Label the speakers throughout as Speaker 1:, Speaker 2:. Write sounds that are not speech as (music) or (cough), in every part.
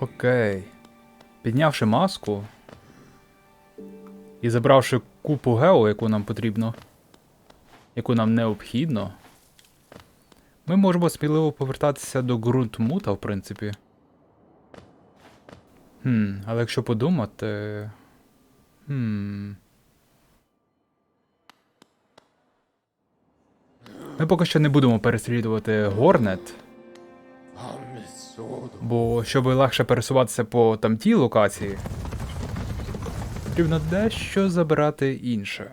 Speaker 1: Окей. Піднявши маску і забравши купу гео, яку нам потрібно, яку нам необхідно, ми можемо сміливо повертатися до ґрунтмута, в принципі. Хм, але якщо подумати. Хм. Ми поки що не будемо переслідувати Горнет, бо щоб легше пересуватися по тамтій локації, потрібно дещо забирати інше.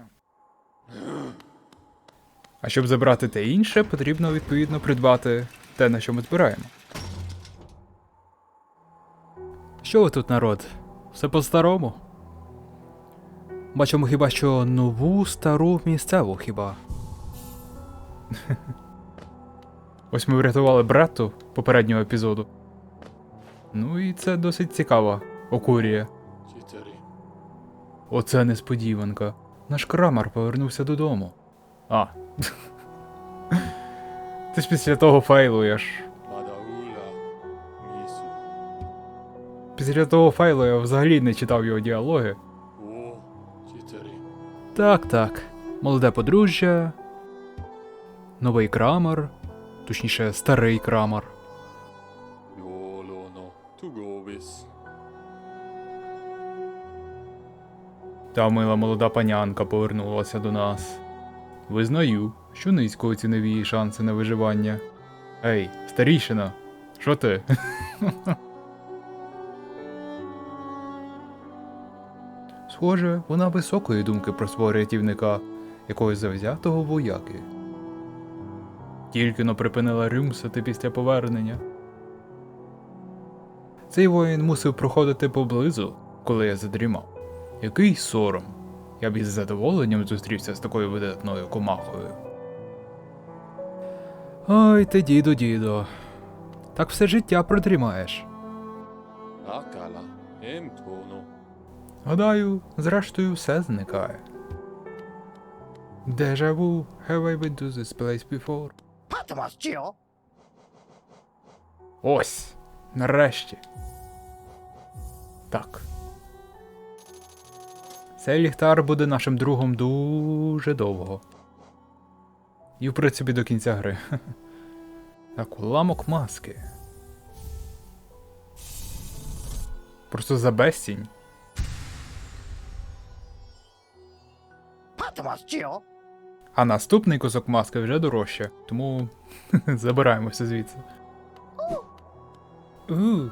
Speaker 1: А щоб забрати те інше, потрібно відповідно придбати те, на що ми збираємо. Що ви тут, народ? Все по-старому? Бачимо хіба що нову стару місцеву хіба. Ось ми врятували Бретту попереднього епізоду. Ну і це досить цікава окурія. Оце несподіванка. Наш крамар повернувся додому. А. (laughs) Ти ж після того ж. Після того фейлу я взагалі не читав його діалоги. Так, так. Молоде подружжя. Новий крамар. Точніше, старий крамар. Та мила молода панянка повернулася до нас. Визнаю, що низько оцінив її шанси на виживання. Ей, старішина, що ти? (laughs) Схоже, вона високої думки про свого рятівника, якогось завзятого вояки. Тільки но припинила рюмсати після повернення. Цей воїн мусив проходити поблизу, коли я задрімав. Який сором. Я б із задоволенням зустрівся з такою видатною комахою. Ой ти, діду, діду. Так все життя протримаєш. Гадаю, зрештою, все зникає. Дежаву, have I been to this place before? Ось. Нарешті. Так. Цей ліхтар буде нашим другом дуже довго. І в принципі до кінця гри. (laughs) Так, уламок маски. Просто за безцінь. А наступний кусок маски вже дорожче, тому (laughs) забираємося звідси. (laughs)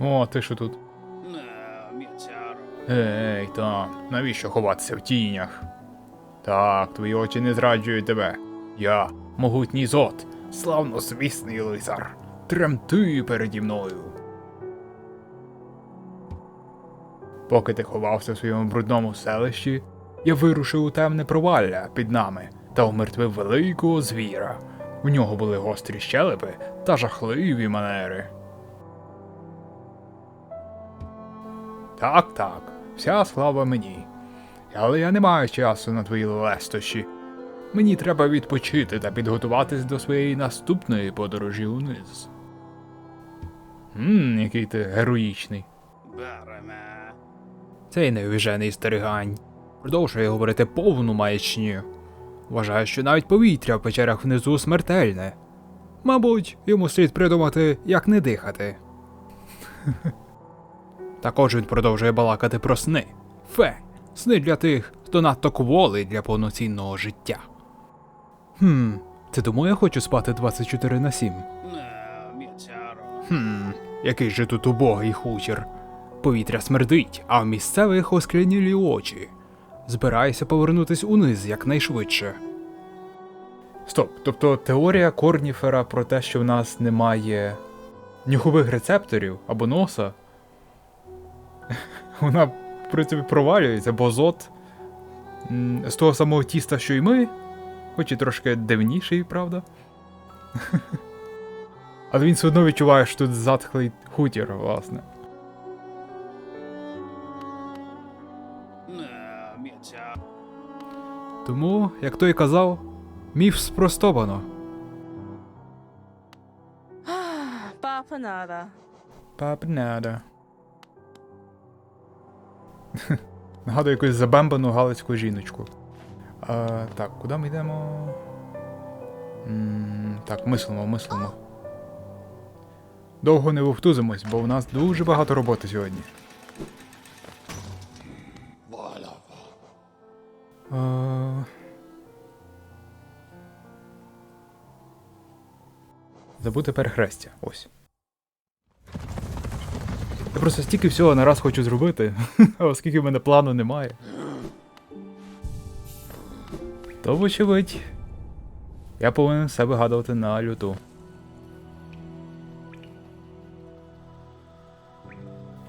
Speaker 1: О, ти що тут? Ей, там, навіщо ховатися в тінях? Так, твої очі не зраджують тебе. Я, могутній зод, славнозвісний лицар. Тремти переді мною. Поки ти ховався в своєму брудному селищі, я вирушив у темне провалля під нами та умертвив великого звіра. У нього були гострі щелепи та жахливі манери. Так, так, вся слава мені. Але я не маю часу на твої лестощі. Мені треба відпочити та підготуватись до своєї наступної подорожі униз. Ммм, який ти героїчний. Цей невіжений старигань продовжує говорити повну маячню. Вважає, що навіть повітря в печерах внизу смертельне. Мабуть, йому слід придумати, як не дихати. (laughs) Також він продовжує балакати про сни. Фе, сни для тих, хто надто кволий для повноцінного життя. Хм, ти думаю, я хочу спати 24 на 7? Хм, який же тут убогий хутір. Повітря смердить, а в місцевих осклянілі очі. Збираюся повернутись униз якнайшвидше. Стоп, тобто теорія Корніфера про те, що в нас немає нюхових рецепторів або носа. Вона, в принципі, провалюється, бо зод м, з того самого тіста, що й ми, хоч і трошки дивніший, правда. (laughs) Але він все одно відчуває, що тут затхлий хутір, власне. Тому, як той казав, міф спростовано.
Speaker 2: Papanada.
Speaker 1: Папнада. (laughs) Нагадую якусь забамбану галицьку жіночку. А, так, куди ми йдемо? м так, мислимо, мислимо. Довго не вовтузимось, бо у нас дуже багато роботи сьогодні. А... Забути перехрестя. Ось. Просто стільки всього на раз хочу зробити, (laughs) оскільки в мене плану немає. То, вочевидь, я повинен все вигадувати на люту.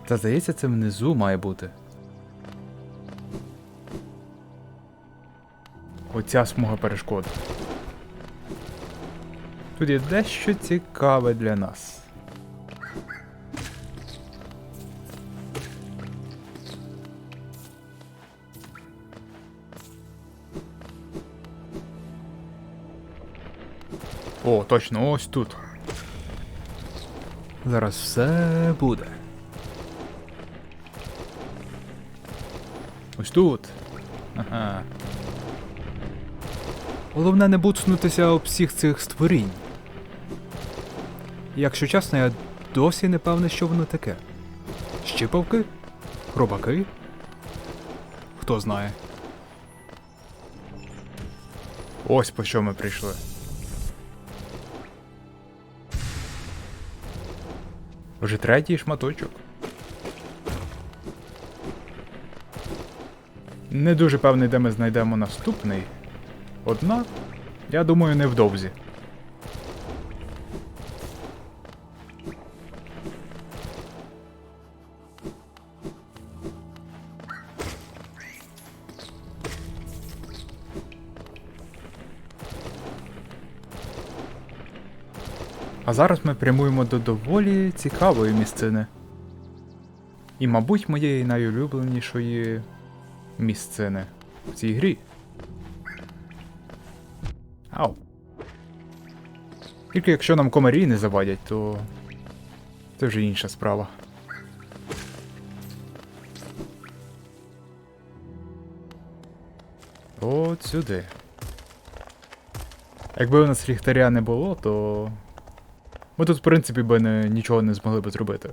Speaker 1: Та здається, це внизу має бути. Оця смуга перешкод. Тут є дещо цікаве для нас. О, точно, ось тут. Зараз все буде. Ось тут. Ага. Головне не буцнутися об всіх цих створінь. Якщо чесно, я досі не певний, що воно таке. Щипавки? Хробаки? Хто знає. Ось по що ми прийшли. Вже третій шматочок. Не дуже певний, де ми знайдемо наступний. Однак, я думаю, невдовзі. А зараз ми прямуємо до доволі цікавої місцини. І, мабуть, моєї найулюбленішої місцини в цій грі. Ау. Тільки якщо нам комарі не завадять, то це вже інша справа. От сюди. Якби у нас ліхтаря не було, то ми тут, в принципі, би не, нічого не змогли би зробити.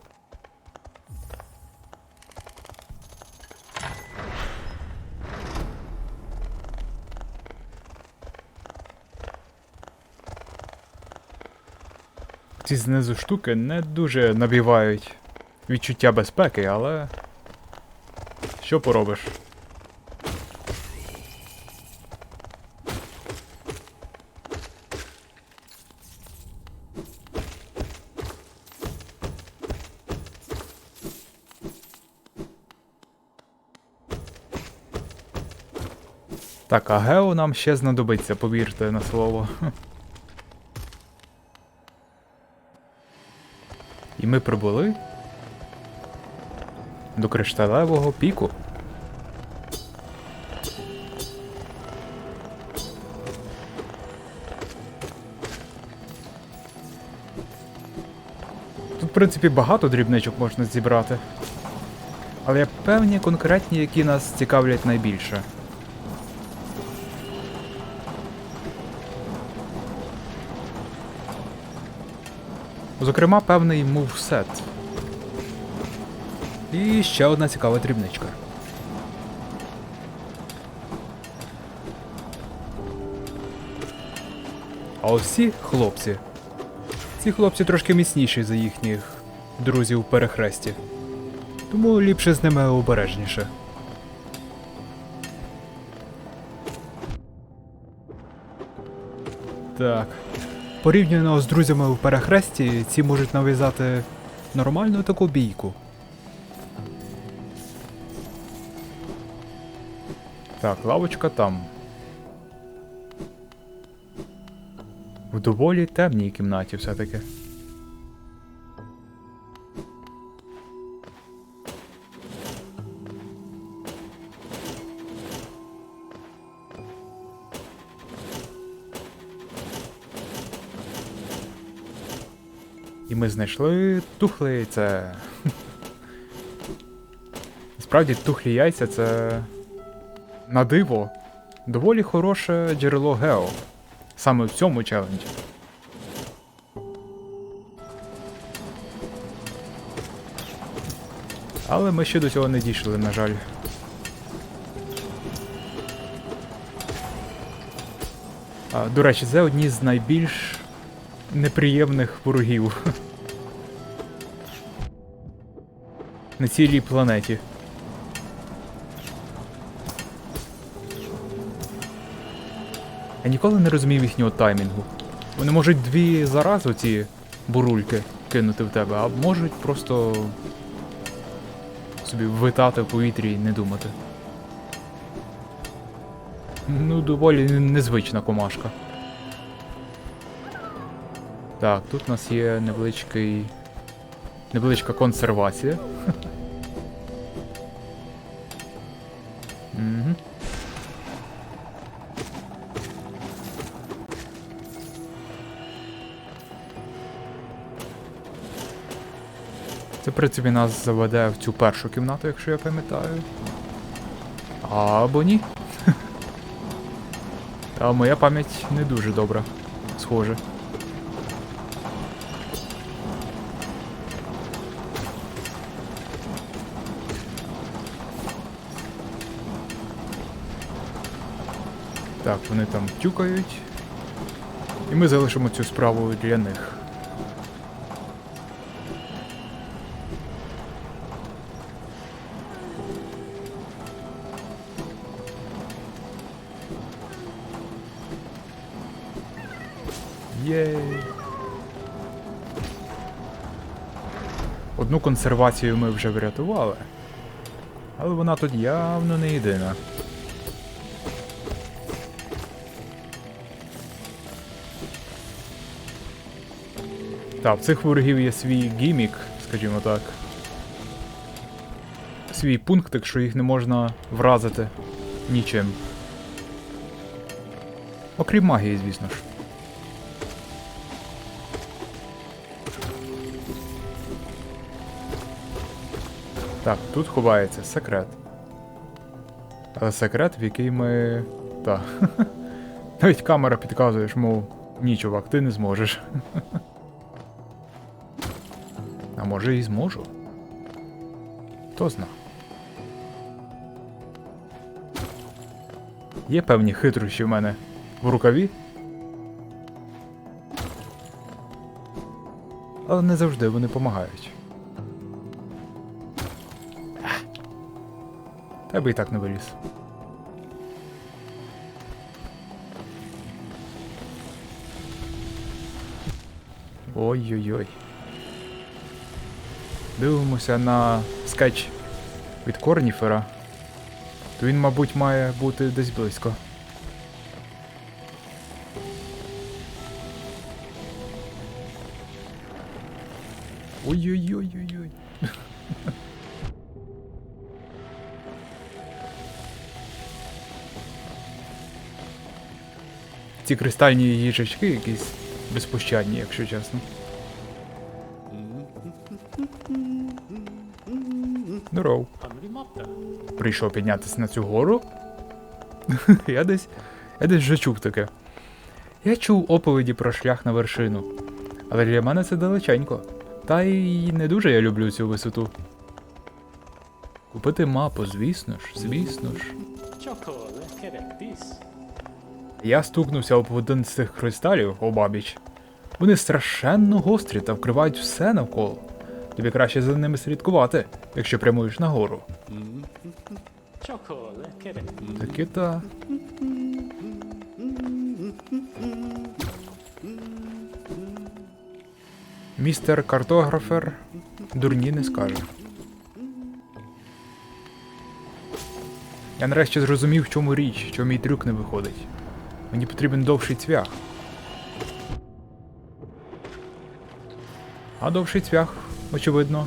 Speaker 1: Ці знизу штуки не дуже набивають відчуття безпеки, але. Що поробиш? Так, а Гео нам ще знадобиться, повірте на слово. І ми прибули до кришталевого піку. Тут, в принципі, багато дрібничок можна зібрати. Але є певні конкретні, які нас цікавлять найбільше. Зокрема, певний мувсет. І ще одна цікава дрібничка. А ось ці хлопці. Ці хлопці трошки міцніші за їхніх друзів у перехресті. Тому ліпше з ними обережніше. Так. Порівняно з друзями в перехресті, ці можуть нав'язати нормальну таку бійку. Так, лавочка там. В доволі темній кімнаті все-таки. І ми знайшли тухле яйце. Справді, тухлі яйця це на диво доволі хороше джерело гео. Саме в цьому челенджі. Але ми ще до цього не дійшли, на жаль. А, до речі, це одні з найбільш неприємних ворогів. На цілій планеті. Я ніколи не розумів їхнього таймінгу. Вони можуть дві зарази ці бурульки кинути в тебе, а можуть просто собі витати в повітрі і не думати. Ну, доволі незвична комашка. Так, тут у нас є невеличкий. невеличка консервація. Угу. Це, в принципі, нас заведе в цю першу кімнату, якщо я пам'ятаю. Або ні. (laughs) А моя пам'ять не дуже добра. Схоже. Так, вони там тюкають. І ми залишимо цю справу для них. Єй. Одну консервацію ми вже врятували. Але вона тут явно не єдина. Так, в цих ворогів є свій гімік, скажімо так. Свій пунктик, що їх не можна вразити нічим. Окрім магії, звісно ж. Так, тут ховається секрет. Але секрет, в який ми. Так. (laughs) Навіть камера підказує, мов, ні, чувак, ти не зможеш. (laughs) Може і зможу. Хто зна. Є певні хитрощі в мене в рукаві. Але не завжди вони допомагають. Тебе і так не виліз. Ой-ой-ой. Дивимося на скетч від Корніфера. То він, мабуть, має бути десь близько. Ой-ой-ой-ой-ой. (laughs) Ці кристальні їжачки якісь безпощадні, якщо чесно. Здоров. Прийшов піднятися на цю гору. (laughs) я десь. Я десь вже чув таке. Я чув оповіді про шлях на вершину. Але для мене це далеченько. Та й не дуже я люблю цю висоту. Купити мапу, звісно ж, звісно ж. Я стукнувся об один з цих кристалів обабіч. Вони страшенно гострі та вкривають все навколо. Тобі краще за ними слідкувати, якщо прямуєш нагору. Таки та. Містер картографер дурні не скаже. Я нарешті зрозумів, в чому річ, що мій трюк не виходить. Мені потрібен довший цвях. А довший цвях, очевидно,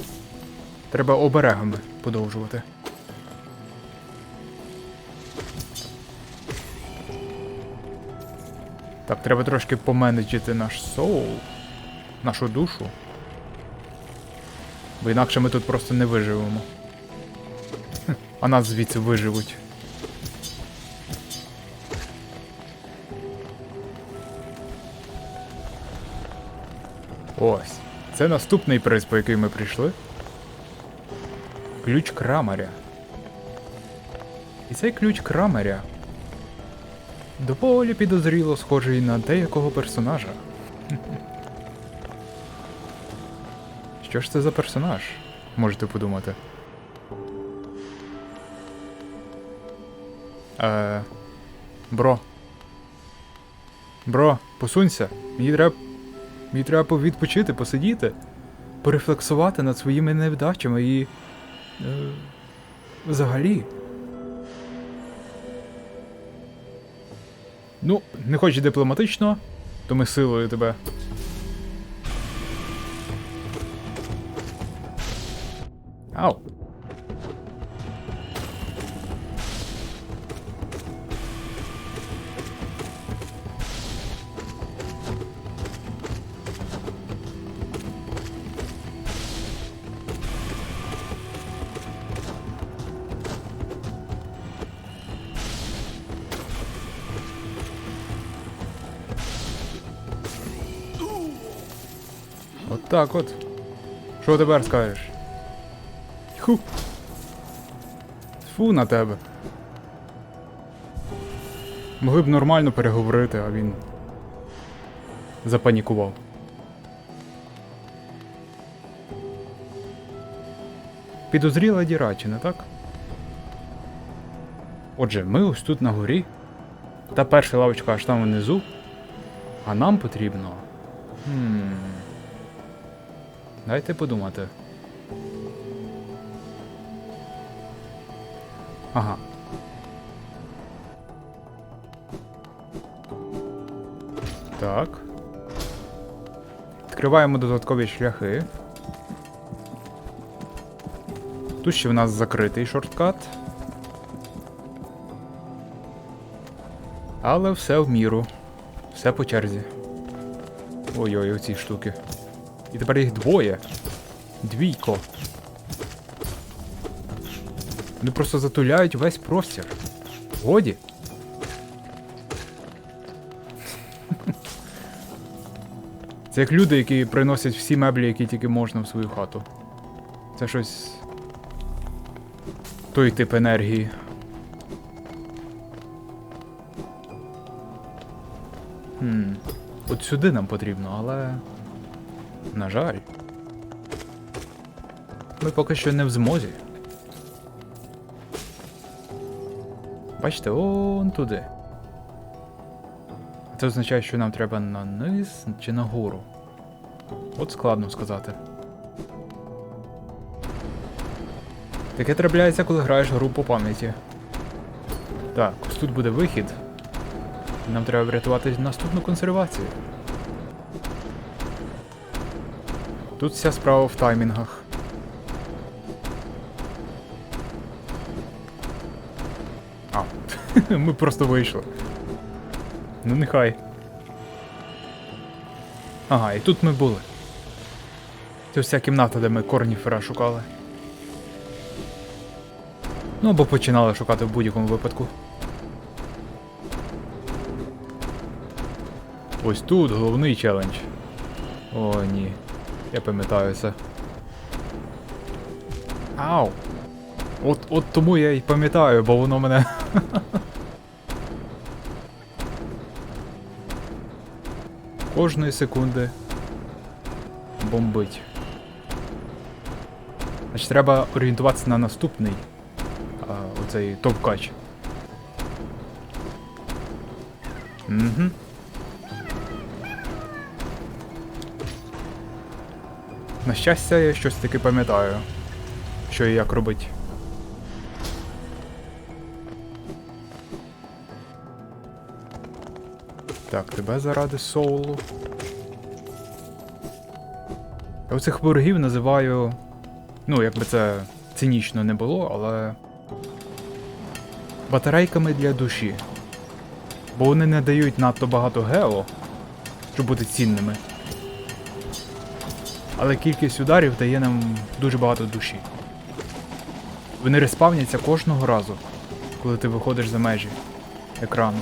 Speaker 1: треба оберегами подовжувати. Так, треба трошки поменеджити наш соул, нашу душу. Бо інакше ми тут просто не виживемо. (laughs) А нас звідси виживуть. Ось. Це наступний приз, по який ми прийшли. Ключ крамаря. І цей ключ крамаря доволі підозріло схожий на деякого персонажа. (laughs) Що ж це за персонаж? Можете подумати. Е. Бро. Бро, посунься. Мені треба. Мені треба відпочити, посидіти, порефлексувати над своїми невдачами і. Е, взагалі. Ну, не хочеш дипломатично, то ми силою тебе. Ау. Так от. Що тепер скажеш? Ху. Фу на тебе. Могли б нормально переговорити, а він. запанікував. Підозріла дірачі, не так? Отже, ми ось тут на горі. Та перша лавочка аж там внизу. А нам потрібно. Хм. Дайте подумати. Ага. Так. Відкриваємо додаткові шляхи. Тут ще в нас закритий шорткат. Але все в міру. Все по черзі. Ой-ой, оці штуки. І тепер їх двоє. Двійко. Вони просто затуляють весь простір. Годі. (laughs) Це як люди, які приносять всі меблі, які тільки можна в свою хату. Це щось. Той тип енергії. Хм. От сюди нам потрібно, але. На жаль. Ми поки що не в змозі. Бачите, он туди. Це означає, що нам треба на низ чи на гору. От складно сказати. Таке трапляється, коли граєш гру по пам'яті. Так, ось тут буде вихід. Нам треба врятувати наступну консервацію. Тут вся справа в таймінгах. А, (laughs) ми просто вийшли. Ну нехай. Ага, і тут ми були. Це вся кімната, де ми корніфера шукали. Ну або починали шукати в будь-якому випадку. Ось тут головний челендж. О, ні. Я пам'ятаю це. Ау! От, от тому я й пам'ятаю, бо воно мене. (laughs) Кожної секунди бомбить. Значить, треба орієнтуватися на наступний. А, оцей топкач. Угу. На щастя, я щось таки пам'ятаю, що і як робить. Так, тебе заради соулу. Я оцих ворогів називаю. Ну, якби це цинічно не було, але. Батарейками для душі. Бо вони не дають надто багато гео, щоб бути цінними. Але кількість ударів дає нам дуже багато душі. Вони респавняться кожного разу, коли ти виходиш за межі екрану.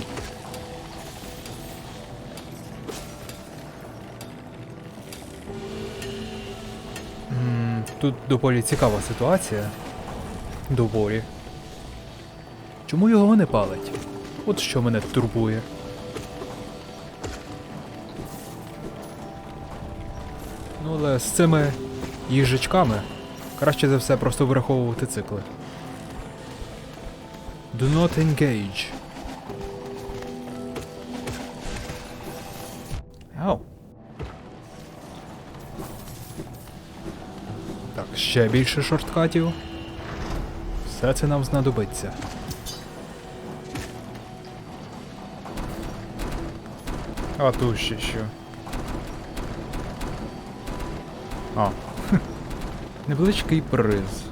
Speaker 1: Тут доволі цікава ситуація. Доволі. Чому його не палить? От що мене турбує. Але з цими їжачками краще за все просто враховувати цикли. Do not engage. Ау. Так, ще більше шорткатів. Все це нам знадобиться. А тут ще що. А. (laughs) Невеличкий приз.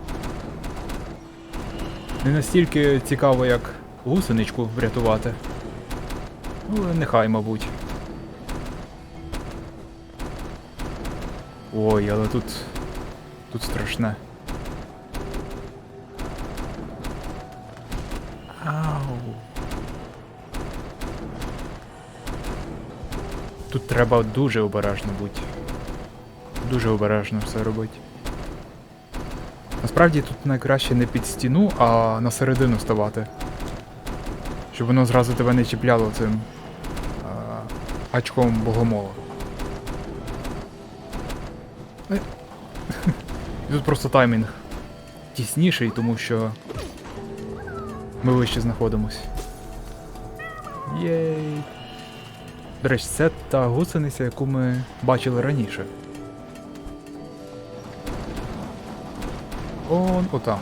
Speaker 1: Не настільки цікаво, як гусеничку врятувати. Ну, нехай, мабуть. Ой, але тут. Тут страшне. Ау. Тут треба дуже обережно бути. Дуже обережно все робити. Насправді тут найкраще не під стіну, а на середину ставати. Щоб воно зразу тебе не чіпляло цим а, очком богомола. Е. (laughs) І тут просто таймінг тісніший, тому що ми вище знаходимось. Єй. До речі, це та гусениця, яку ми бачили раніше. Он отам.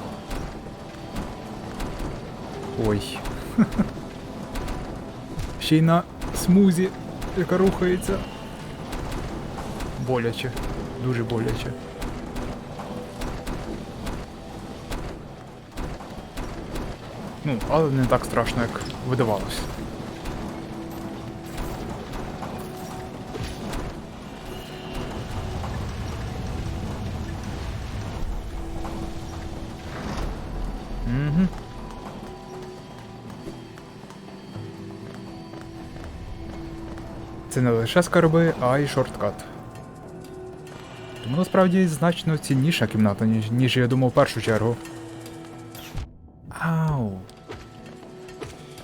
Speaker 1: Ой. (laughs) Ще й на смузі, яка рухається. Боляче. Дуже боляче. Ну, але не так страшно, як видавалось. Це не лише скарби, а й шорткат. Тому насправді значно цінніша кімната, ніж, ніж я думав в першу чергу. Ау.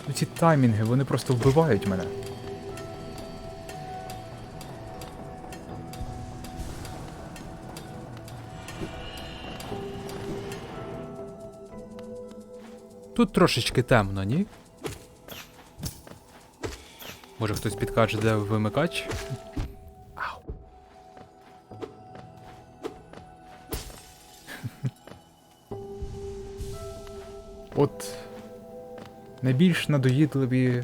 Speaker 1: Ну ці таймінги, вони просто вбивають мене. Тут трошечки темно, ні? Може хтось підкаже, де вимикач? Ау. (laughs) От найбільш надоїдливі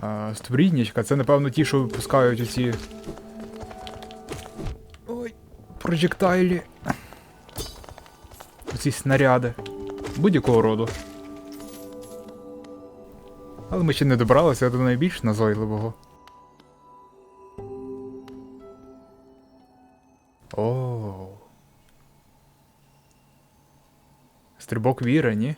Speaker 1: а, створіннячка, це напевно ті, що випускають оці. Ой, проджектайлі. Оці снаряди. Будь-якого роду. Але ми ще не добралися до найбільш назойливого. О. Стрибок віри, ні?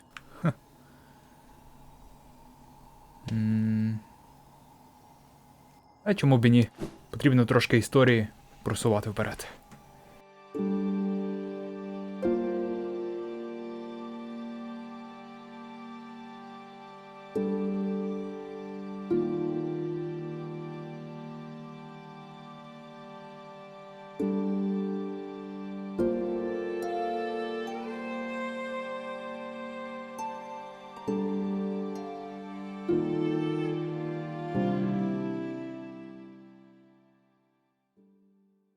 Speaker 1: А чому б і ні? Потрібно трошки історії просувати вперед.